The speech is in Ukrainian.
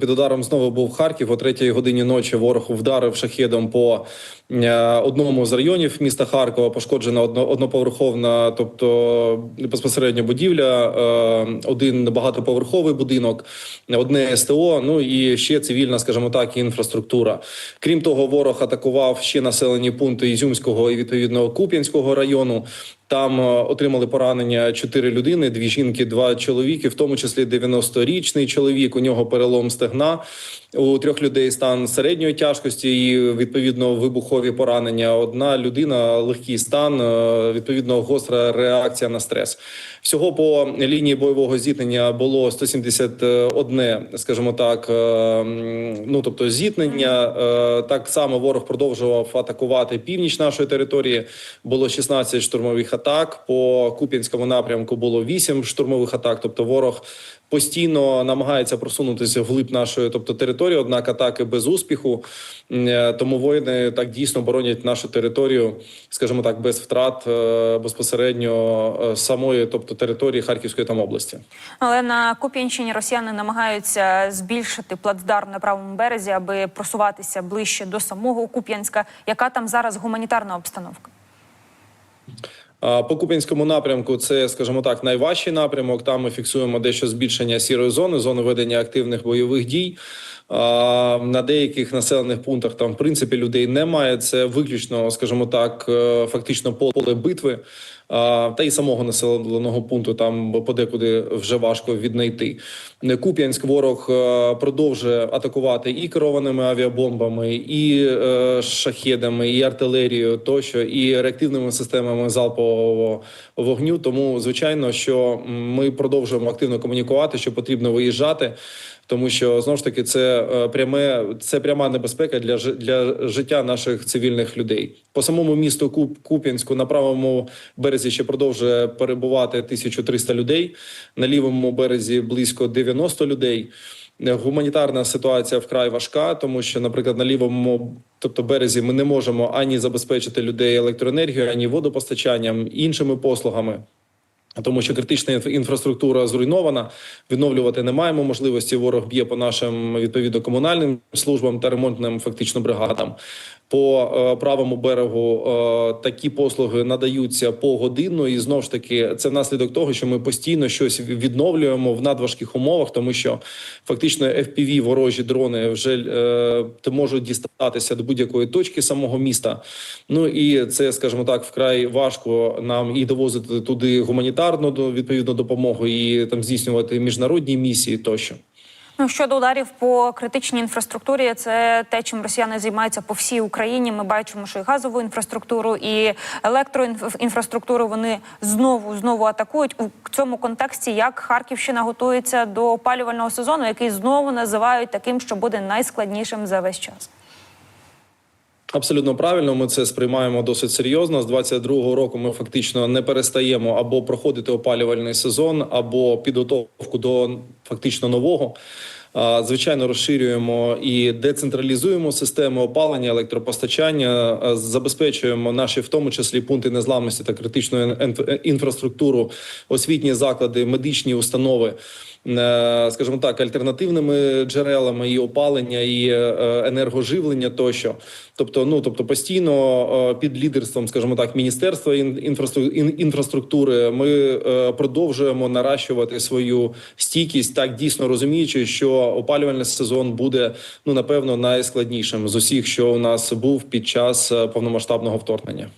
Під ударом знову був Харків. О третій годині ночі ворог вдарив шахедом по е, одному з районів міста Харкова. Пошкоджена одноповерховна, тобто безпосередньо будівля, е, один багатоповерховий будинок, одне СТО. Ну і ще цивільна, скажімо так, інфраструктура. Крім того, ворог атакував ще населені пункти Ізюмського і відповідно Куп'янського району. Там е, отримали поранення чотири людини: дві жінки, два чоловіки, в тому числі 90-річний чоловік. У нього перелом стегна. У трьох людей стан середньої тяжкості і відповідно вибухові поранення. Одна людина легкий стан, е, відповідно гостра реакція на стрес. Всього по лінії бойового зіткнення було 171, скажімо так. е, Ну тобто зіткнення. Так само ворог продовжував атакувати північ нашої території. Було 16 штурмових атак. По Куп'янському напрямку було 8 штурмових атак. Тобто, ворог постійно намагається просунутися вглиб нашої, тобто території, однак атаки без успіху. Е, Тому воїни так дійсно боронять нашу територію, скажімо так, без втрат е, безпосередньо е, самої, тобто території Харківської там області. Але на Куп'янщині росіяни намагаються збільшити плацдарм на правому березі, аби просуватися ближче до самого Куп'янська. Яка там зараз гуманітарна обстановка? По Куп'янському напрямку це, скажімо так, найважчий напрямок. Там ми фіксуємо дещо збільшення сірої зони, зони ведення активних бойових дій. А, На деяких населених пунктах там в принципі людей немає. Це виключно, скажімо так, е, фактично поле битви. Та й самого населеного пункту там подекуди вже важко віднайти. Куп'янськ ворог е, продовжує атакувати і керованими авіабомбами, і е, шахедами, і артилерією, тощо, і реактивними системами залпового вогню. Тому звичайно, що ми продовжуємо активно комунікувати, що потрібно виїжджати. Тому що знову ж таки це е, пряме це пряма небезпека для для життя наших цивільних людей. По самому місту Куп, Куп'янську на правому березі ще продовжує перебувати 1300 людей. На лівому березі близько 90 людей. Е, Гуманітарна ситуація вкрай важка, тому що, наприклад, на лівому, тобто березі, ми не можемо ані забезпечити людей електроенергією, ані водопостачанням, іншими послугами. Тому що критична інфраструктура зруйнована, відновлювати не маємо можливості. Ворог б'є по нашим відповідно комунальним службам та ремонтним фактично бригадам. По е, правому берегу е, такі послуги надаються погодинно, і знову ж таки це внаслідок того, що ми постійно щось відновлюємо в надважких умовах, тому що фактично FPV ворожі дрони вже е, можуть дістатися до будь-якої точки самого міста. Ну і це, скажімо так, вкрай важко нам і довозити туди гуманітарну відповідну допомогу, і там здійснювати міжнародні місії тощо. Ну щодо ударів по критичній інфраструктурі, це те, чим росіяни займаються по всій Україні. Ми бачимо, що і газову інфраструктуру, і електроінфраструктуру вони знову знову атакують у цьому контексті. Як Харківщина готується до опалювального сезону, який знову називають таким, що буде найскладнішим за весь час. Абсолютно правильно, ми це сприймаємо досить серйозно. З 22-го року ми фактично не перестаємо або проходити опалювальний сезон, або підготовку до фактично нового. Звичайно, розширюємо і децентралізуємо системи опалення, електропостачання, забезпечуємо наші, в тому числі, пункти незламності та критичну інф- інфраструктуру, освітні заклади, медичні установи. е, Скажімо так, альтернативними джерелами і опалення, і е, енергоживлення тощо. Тобто, ну тобто, постійно під лідерством, скажімо так, міністерства ін- інфраструктури, ми е, продовжуємо наращувати свою стійкість, так дійсно розуміючи, що опалювальний сезон буде ну напевно найскладнішим з усіх, що у нас був під час е, повномасштабного вторгнення.